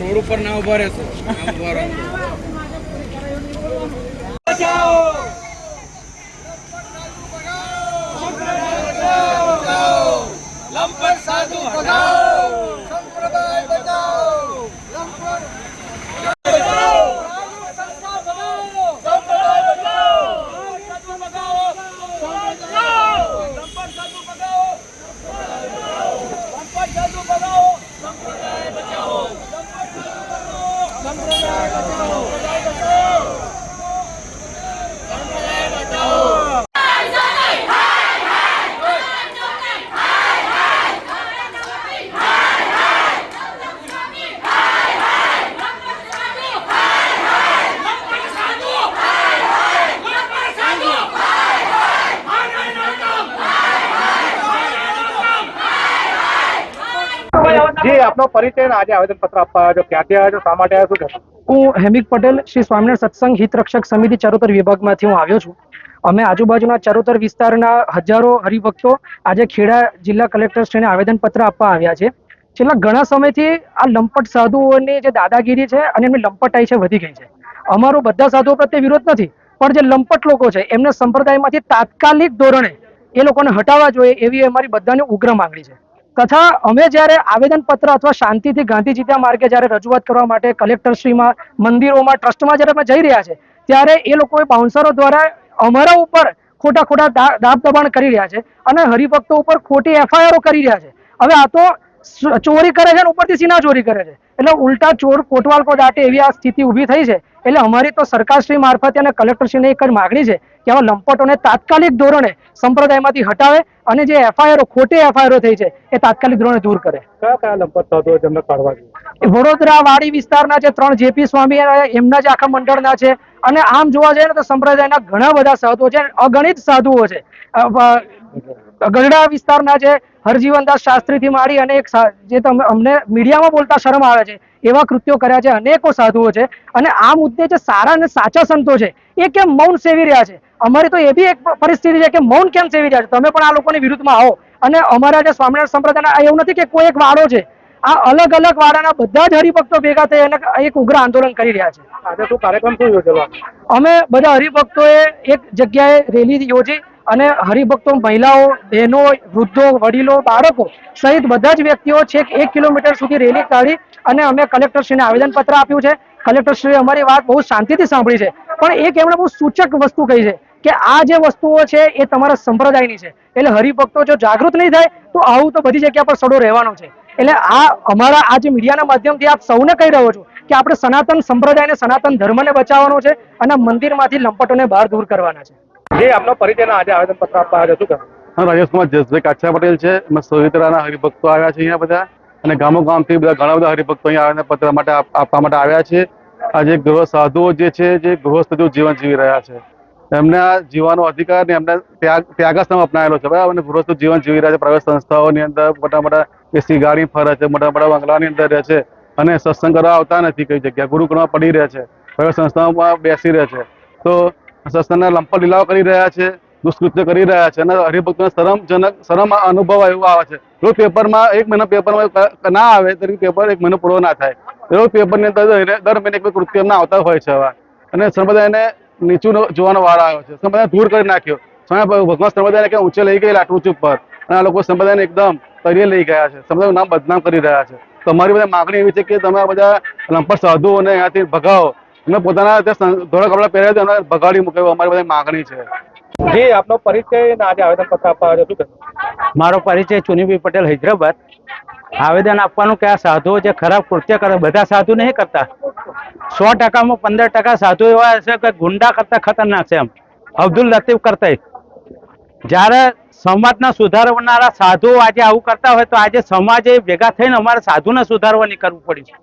Road ઉપર ના ઊભા રહેશો ઊભા રહો. જી આપનો પરિચય આજે આવેદન પત્ર આપવા આવ્યો ક્યાંથી આવ્યો શા માટે આવ્યો શું હું હેમિક પટેલ, શ્રી સ્વામિનારાયણ સત્સંગ હિતરક્ષક સમિતિ ચરોતર વિભાગમાંથી હું આવ્યો છું. અમે આજુબાજુના ચરોતર વિસ્તારના હજારો હરિભક્તો આજે ખેડા જિલ્લા કલેક્ટરશ્રીને આવેદનપત્ર આપવા આવ્યા છે. છેલ્લા ઘણા સમયથી આ લંપટ સાધુઓની જે દાદાગીરી છે અને એમની લંપટાઈ છે વધી ગઈ છે. અમારો બધા સાધુઓ પ્રત્યે વિરોધ નથી, પણ જે લંપટ લોકો છે, એમને સંપ્રદાયમાંથી તાત્કાલિક ધોરણે એ લોકોને હટાવવા જોઈએ એવી અમારી બધાની ઉગ્ર માંગણી છે. તથા અમે જ્યારે આવેદનપત્ર અથવા શાંતિથી ગાંધીજીના માર્ગે જ્યારે રજૂઆત કરવા માટે કલેક્ટરશ્રીમાં, મંદિરોમાં, ટ્રસ્ટમાં જ્યારે અમે જઈ રહ્યા છે, ત્યારે એ લોકોએ બાઉન્સરો દ્વારા અમારા ઉપર ખોટા ખોટા દાબ દબાણ કરી રહ્યા છે અને હરિભક્તો ઉપર ખોટી એફઆઈઆરો કરી રહ્યા છે. હવે આ તો ચોરી કરે છે અને ઉપરથી સીના ચોરી કરે છે. એટલે ઉલટા ચોર કોટવાલ કો દાટે એવી આ સ્થિતિ ઊભી થઈ છે. એટલે અમારી તો સરકારશ્રી મારફતે અને કલેક્ટરશ્રીને એક જ માગણી છે કે આવા લંપટોને તાત્કાલિક ધોરણે સંપ્રદાયમાંથી હટાવે અને જે એફઆઈઆરો ખોટી એફઆઈઆરો થઈ છે એ તાત્કાલિક ધોરણે દૂર કરે. કયા કયા લંપટ સાધુઓ છે કાઢવા વડોદરા વાડી વિસ્તારના જે ત્રણ જેપી સ્વામી એમના જ આખા મંડળના છે. અને આમ જોવા જઈએ ને તો સંપ્રદાયના ઘણા બધા સાધુઓ છે અગણિત સાધુઓ છે. ગઢડા વિસ્તારના જે હરજીવનદાસ શાસ્ત્રીથી માંડી અને એક જે તમે અમને મીડિયામાં બોલતા શરમ આવે છે એવા કૃત્યો કર્યા છે અનેકો સાધુઓ છે અને આ મુદ્દે જે સારા અને સાચા સંતો છે એ કેમ મૌન સેવી રહ્યા છે? અમારી તો એ બી એક પરિસ્થિતિ છે કે મૌન કેમ સેવી રહ્યા છે? તમે પણ આ લોકોની વિરુદ્ધમાં આવો. અને અમારા જે સ્વામિનારાયણ સંપ્રદાયના એવું નથી કે કોઈ એક વાળો છે આ અલગ અલગ વાડાના બધા જ હરિભક્તો ભેગા થઈ અને એક ઉગ્ર આંદોલન કરી રહ્યા છે. આજે શું કાર્યક્રમ શું યોજેલો? અમે બધા હરિભક્તોએ એક જગ્યાએ રેલી યોજી અને હરિભક્તો મહિલાઓ, બહેનો, વૃદ્ધો, વડીલો, બાળકો સહિત બધા જ વ્યક્તિઓ છેક એક કિલોમીટર સુધી રેલી કાઢી અને અમે કલેક્ટરશ્રીને આવેદનપત્ર આપ્યું છે. કલેક્ટરશ્રીએ અમારી વાત બહુ શાંતિથી સાંભળી છે. પણ એક એમણે બહુ સૂચક વસ્તુ કહી છે કે આ જે વસ્તુઓ છે એ તમારા સંપ્રદાયની છે. એટલે હરિભક્તો જો જાગૃત નહીં થાય તો આવું તો બધી જગ્યા પર સડો રહેવાનો છે. એટલે આ અમારા આ જે મીડિયાના માધ્યમથી આપ સૌને કહી રહ્યો છું કે આપણે સનાતન સંપ્રદાયને, સનાતન ધર્મને બચાવવાનો છે અને મંદિરમાંથી લંપટોને બહાર દૂર કરવાના છે. જી પરિચય આજે આવેદન પત્ર આપવા આવ્યા પટેલ છે. અમે હરિભક્તો આવ્યા છે અહીંયા બધા. અને ગામો ગામથી બધા ઘણા બધા હરિભક્તો અહીંયા આવીને પત્ર માટે આપવા માટે આવ્યા છે. આજે ગૃહ સાધુઓ જે છે, જે ગૃહસ્થ જીવન જીવી રહ્યા છે. એમને જીવવાનો અધિકાર ને એમને ત્યાગ ત્યાગાશ્રમ અપનાવેલો છે. બરાબર? અને ગૃહસ્થ જીવન જીવી રહ્યા છે. પ્રાઇવેટ સંસ્થાઓની અંદર મોટા મોટા એસી ગાડી ફરે છે. મોટા મોટા બંગલાની અંદર રહે છે. અને સત્સંગ કરવા આવતા નથી. કઈ જગ્યા ગુરુકુળમાં પડી રહે છે. પ્રાઇવેટ સંસ્થાઓમાં બેસી રહે છે. તો સત્સંગના લંપટ લીલાઓ કરી રહ્યા છે, દુષ્કૃત્ય કરી રહ્યા છે અને હરિભક્તોને શરમજનક શરમ અનુભવ એવું આવે છે. જો પેપરમાં એક મહિના પેપરમાં ના આવે, તો પેપર એક મહિનો પૂરો ના થાય. એવો પેપરની અંદર દર મહિને એક કૃત્ય એમના આવતા હોય છે હવે. અને સંપ્રદાયને નીચું જોવાનો વારો આવ્યો છે. સંપ્રદાય દૂર કરી નાખ્યો. સ્વામી ભગવાન સંપ્રદાયને કે ઊંચે લઈ ગયેલા આટલું ઉપર પર. અને આ લોકો સંપ્રદાયને એકદમ તરીએ લઈ ગયા છે. સંપ્રદાયનું નામ બદનામ કરી રહ્યા છે. તમારી બધા માગણી એવી છે કે તમે બધા લંપટ સાધુઓને અહીંયાથી ભગાવો. અને પોતાના ત્યાં ધોળા કપડા પહેર્યા છે એમને ભગાડી મૂકે અમારી બધી માગણી છે. જી આપનો પરિચય આજે આવેદન પત્ર આપવા આવ્યા શું? મારો પરિચય ચુનીભાઈ પટેલ હૈદરાબાદ. આવેદન આપવાનું કે આ સાધુઓ જે ખરાબ કૃત્ય કરે બધા સાધુ નહીં કરતા. સો ટકામાં પંદર ટકા સાધુ એવા હશે કે ગુંડા કરતા ખતરનાક છે એમ. અબ્દુલ લતીફ કરતા જ્યારે સમાજના સુધારવાના સાધુઓ આજે આવું કરતા હોય તો આજે સમાજે ભેગા થઈને અમારે સાધુને સુધારવા નીકળવું પડ્યું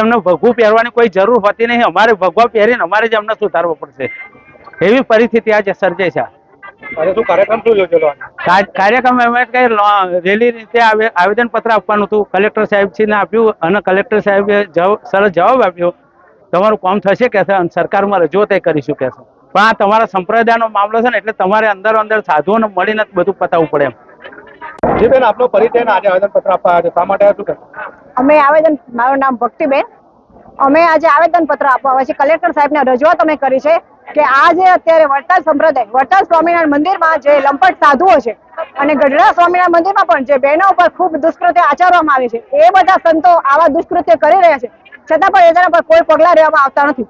એમને ભગવું પહેરવાની કોઈ જરૂર હોતી નહીં. અમારે ભગવા પહેરીને અમારે જ એમને સુધારવો પડશે. એવી પરિસ્થિતિ આજે સર્જાય છે. કાર્યક્રમ એમાં કઈ રેલી રીતે આવેદન પત્ર આપવાનું હતું. કલેક્ટર સાહેબશ્રીને આપ્યું અને કલેક્ટર સાહેબે સરસ જવાબ આપ્યો. તમારું કામ થશે કે સરકારમાં રજૂઆત કરીશું કે પણ આ તમારા સંપ્રદાયનો મામલો છે ને એટલે તમારે અંદર અંદર સાધુઓને મળીને બધું પતાવવું પડે એમ. જી બેન આપનો પરિચય આજે આવેદન પત્ર આપવા આવ્યા શા માટે શું? અમે આવેદન, મારું નામ ભક્તિબેન. અમે આજે આવેદન પત્ર આપવા આવ્યા છીએ. કલેક્ટર સાહેબને રજૂઆત અમે કરી છે કે આ અત્યારે વડતાલ સંપ્રદાય, વડતાલ સ્વામિનારાયણ મંદિરમાં જે લંપટ સાધુઓ છે અને ગઢડા સ્વામિનારાયણ મંદિરમાં પણ જે બહેનો ઉપર ખૂબ દુષ્કૃત્ય આચરવામાં આવે છે, એ બધા સંતો આવા દુષ્કૃત્ય કરી રહ્યા છે. છતાં પણ એના પર કોઈ પગલાં લેવામાં આવતા નથી.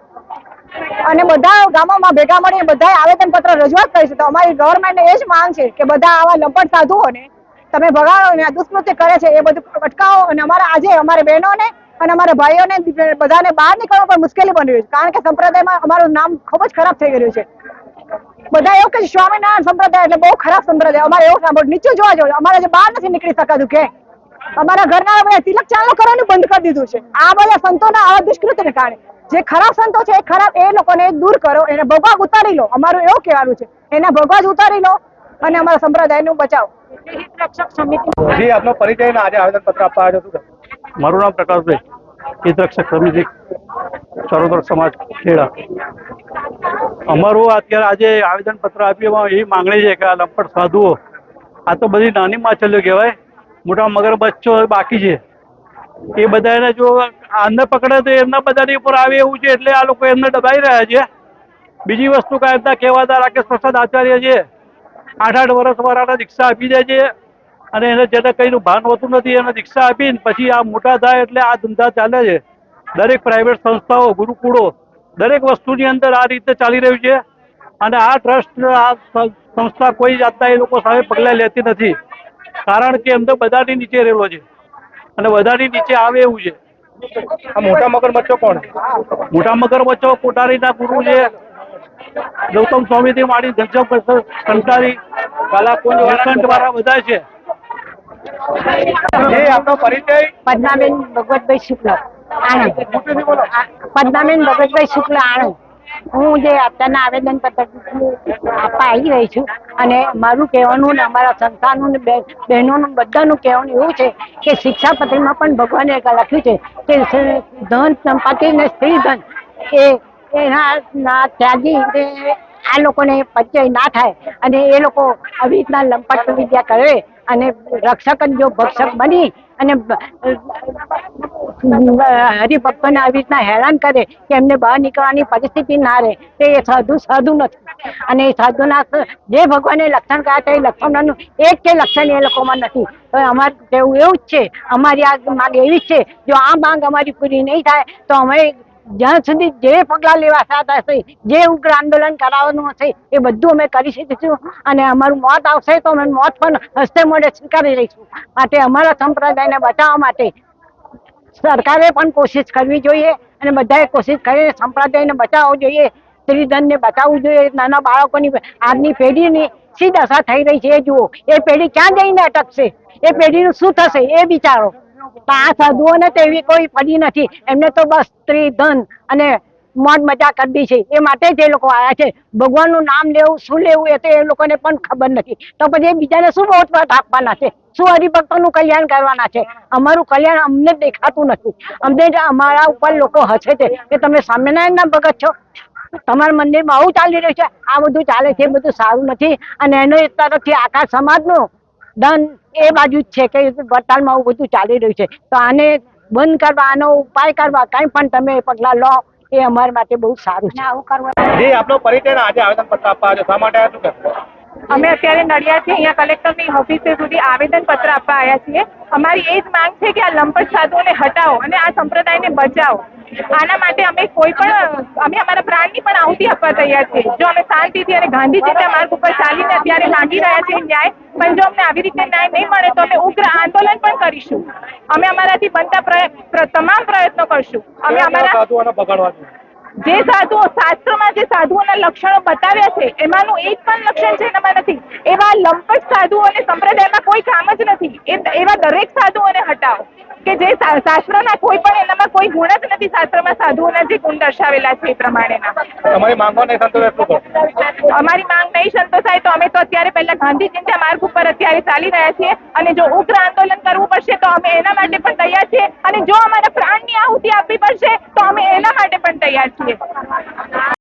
અને બધા ગામોમાં ભેગા મળીને બધાએ આવેદન પત્ર રજૂઆત કરી છે. તો અમારી ગવર્મેન્ટને એ જ માંગ છે કે બધા આવા લંપટ સાધુઓને તમે ભગાડો ને દુષ્કૃત્ય કરે છે એ બધું અટકાવો અને અમારા આજે અમારે બહેનોને અને અમારા ભાઈઓને બધાને બહાર નીકળવા પણ મુશ્કેલી બની રહી છે. કારણ કે સંપ્રદાયમાં અમારું નામ ખૂબ જ ખરાબ થઈ ગયું છે. બધા એવું કે સ્વામિનારાયણ સંપ્રદાય એટલે બહુ ખરાબ સંપ્રદાય. અમારે એવું સાંભળ, નીચે જોવા જોઈએ અમારે જે બહાર નથી નીકળી શકાતું કે. અમારા ઘરના બધા તિલક ચાલુ કરવાનું બંધ કરી દીધું છે. આ બધા સંતોના આવા દુષ્કૃત્યને કારણે. જે ખરાબ સંતો છે એ ખરાબ એ લોકોને દૂર કરો, એને ભગવાન ઉતારી લો. અમારું એવું કહેવાનું છે, એના ભગવાન ઉતારી લો અને અમારા સંપ્રદાયનું બચાવ. રક્ષક સમિતિ જી આપનો પરિચય આજે આવેદન પત્ર આપવા આવ્યો છું. મારું નામ પ્રકાશભાઈ હિતરક્ષક સમિતિ ચરોતર સમાજ ખેડા. અમારું અત્યારે આજે આવેદન પત્ર આપ્યું એમાં એવી માંગણી છે કે આ લંપટ સાધુઓ આ તો બધી નાની માછલીઓ કહેવાય મોટા મગરબચ્ચો બાકી છે. એ બધાને જો આંધે પકડે તો એમના બધાની ઉપર આવે એવું છે એટલે આ લોકો એમને દબાઈ રહ્યા છે. બીજી વસ્તુ કાંઈ એમના કહેવાતા રાકેશ પ્રસાદ આચાર્ય છે આઠ આઠ વર્ષ વાળાને દીક્ષા આપી દે છે. અને એને જેને કંઈનું ભાન હોતું નથી એને દીક્ષા આપીને પછી આ મોટા થાય એટલે આ ધંધા ચાલે છે. દરેક પ્રાઇવેટ સંસ્થાઓ ગુરુકુળો દરેક વસ્તુની અંદર આ રીતે ચાલી રહ્યું છે. અને આ ટ્રસ્ટ આ સંસ્થા કોઈ જાતના એ લોકો સામે પગલાં લેતી નથી. કારણ કે એમને બધાની નીચે રહેલો છે. અને બધાની નીચે આવે એવું છે. આ મોટા મગરમચ્છો કોણ? મોટા મગરમચ્છો કોટારીના ગુરુ છે. ગૌતમ સ્વામીથી માંડી ઘનશ્યામ કંટારી કાલાકુંજ નીલકંઠ વાળા બધા છે. જી આપનો પરિચય? પદ્માબેન ભગવતભાઈ શુક્લ. આણંદ. મોટેથી બોલો. આ પદ્માબેન ભગતભાઈ શુક્લ આણંદ. હું જે અત્યારના આવેદન પત્ર આપવા આવી રહી છું અને મારું કહેવાનું ને અમારા સંસ્થાનું ને બહેન- બહેનોનું બધાનું કહેવાનું એવું છે કે શિક્ષાપત્રીમાં પણ ભગવાને લખ્યું છે કે ધન સંપત્તિ ને સ્ત્રી ધન એ એના ત્યાગી આ લોકોને પરિચય ના થાય અને એ લોકો આવી રીતના લંપટ વિદ્યા કરે અને રક્ષક જો ભક્ષક બની અને હરિભક્તોને આવી રીતના હેરાન કરે. કે એમને બહાર નીકળવાની પરિસ્થિતિ ના રહે તે એ સાધુ સાધુ નથી અને એ સાધુના જે ભગવાને લક્ષણ કહ્યા હતા એ લક્ષણોનું એક કે લક્ષણ એ લોકોમાં નથી. તો અમારે કહેવું એવું જ છે, અમારી આ માંગ એવી જ છે, જો આ માંગ અમારી પૂરી નહીં થાય, તો અમે જ્યાં સુધી જે પગલાં લેવા સાથ હશે જે ઉગ્ર આંદોલન કરાવવાનું હશે એ બધું અમે કરી શકીશું અને અમારું મોત આવશે તો અમે મોત પણ હસ્તે મોઢે સ્વીકારી લઈશું. માટે અમારા સંપ્રદાયને બચાવવા માટે સરકારે પણ કોશિશ કરવી જોઈએ અને બધાએ કોશિશ કરીને સંપ્રદાયને બચાવવો જોઈએ, સ્ત્રીધનને બચાવવું જોઈએ, નાના બાળકોની આજની પેઢીની શી દશા થઈ રહી છે એ જુઓ. એ પેઢી ક્યાં જઈને અટકશે? એ પેઢીનું શું થશે? એ વિચારો. તો આ સાધુઓને તો એવી કોઈ પડી નથી. એમને તો બસ સ્ત્રી, ધન અને મોજ મજા કરવી છે. એ માટે જ એ લોકો આવ્યા છે. ભગવાનનું નામ લેવું, શું લેવું એ તો એ લોકોને પણ ખબર નથી. તો પછી એ બીજાને શું વોટ આપવાના છે? શું હરિભક્તોનું કલ્યાણ કરવાના છે? અમારું કલ્યાણ અમને દેખાતું નથી. અમને જ અમારા ઉપર લોકો હસે છે. કે તમે સ્વામિનારાયણના ભગત છો? તમારા મંદિરમાં આવું ચાલી રહ્યું છે? આ બધું ચાલે છે, એ બધું સારું નથી. અને એનો તરફથી આખા સમાજનું ધન એ બાજુ જ છે કે વડતાલમાં આવું બધું ચાલી રહ્યું છે. તો આને બંધ કરવા આનો ઉપાય કરવા કંઈ પણ તમે પગલાં લો એ અમારા માટે બહુ સારું છે. આવું કરવા જી આપનો પરિચય આજે આવેદન પત્ર આપવા આવ્યો શા માટે આવ્યા શું? અમે અત્યારે નડિયાદથી અહીંયા કલેક્ટરની ઓફિસે સુધી આવેદન પત્ર આપવા આવ્યા છીએ. અમારી એ જ માંગ છે કે આ લંપટ સાધુઓને હટાવો અને આ સંપ્રદાયને બચાવો. આના માટે અમે કોઈ પણ અમે અમારા પ્રાણની પણ આહુતિ આપવા તૈયાર છીએ. જો અમે શાંતિથી અને ગાંધીજીના માર્ગ ઉપર ચાલીને અત્યારે માંગી રહ્યા છીએ ન્યાય પણ જો અમને આવી રીતે ન્યાય નહીં મળે તો અમે ઉગ્ર આંદોલન પણ કરીશું. અમે અમારાથી બનતા તમામ પ્રયત્નો કરશું. અમે અમારા જે સાધુઓ શાસ્ત્રમાં જે સાધુઓના લક્ષણો બતાવ્યા છે, એમાંનું એક પણ લક્ષણ છે એનામાં નથી. એવા લંપટ સાધુઓને સંપ્રદાયમાં કોઈ કામ જ નથી. એ, એવા દરેક સાધુઓને હટાવો. કે જે શાસ્ત્રના કોઈ પણ એનામાં કોઈ ગુણ જ નથી શાસ્ત્રમાં સાધુઓના જે ગુણ દર્શાવેલા છે એ પ્રમાણેના. અમારી માંગો નહીં સંતોષાય અમારી માંગ નહીં સંતોષાય તો અમે તો અત્યારે પહેલા ગાંધીજીના માર્ગ ઉપર અત્યારે ચાલી રહ્યા છીએ અને જો ઉગ્ર આંદોલન કરવું પડશે તો અમે એના માટે પણ તૈયાર છીએ અને જો અમારા પ્રાણની આહુતિ આપવી પડશે તો અમે એના માટે પણ તૈયાર છીએ.